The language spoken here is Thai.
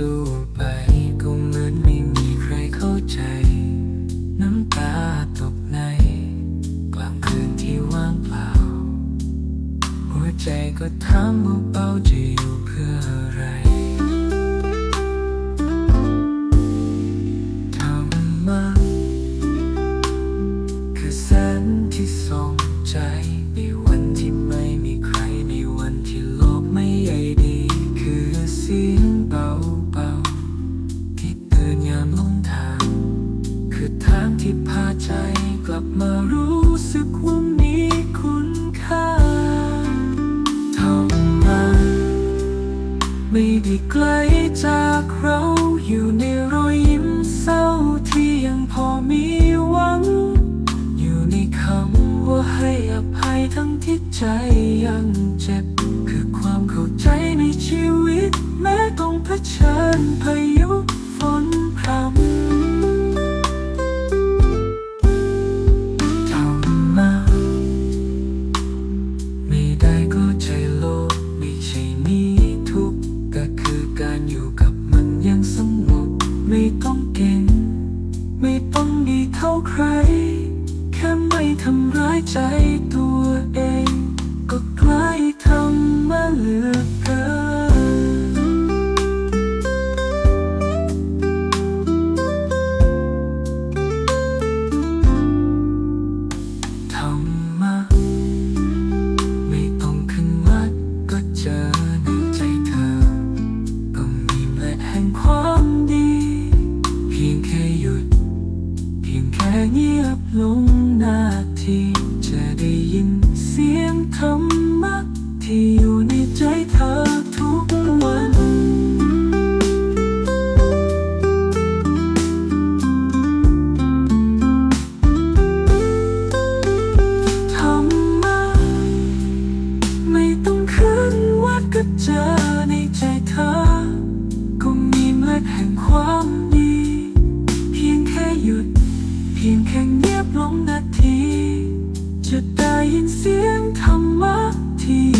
สู้ไปก็เหมือนไม่มีใครเข้าใจ น้ำตาตกใน กลางคืนที่ว่างเปล่า หัวใจก็ถามเบาๆจะอยู่ มารู้สึกว่ามีคุณค่าทำมไม่ได้ไกลจากเราอยู่ในรอยยิ้มเศร้าที่ยังพอมีหวัง อยู่ในคำว่าให้อภัยทั้งที่ใจยังเจ็บ คือความเข้าใจในชีวิต แม้ต้งเผชิญพย ต้องดีเท่าใคร แค่ไม่ทำร้ายใจตัว ค่เงียบลงนาทีจะได้ยินเสียงธรรมะที่อยู่ในใจเธอทุกวัน ธรรมะไม่ต้องขึ้นวัดก็เจอ ยินเสียงคำรมะที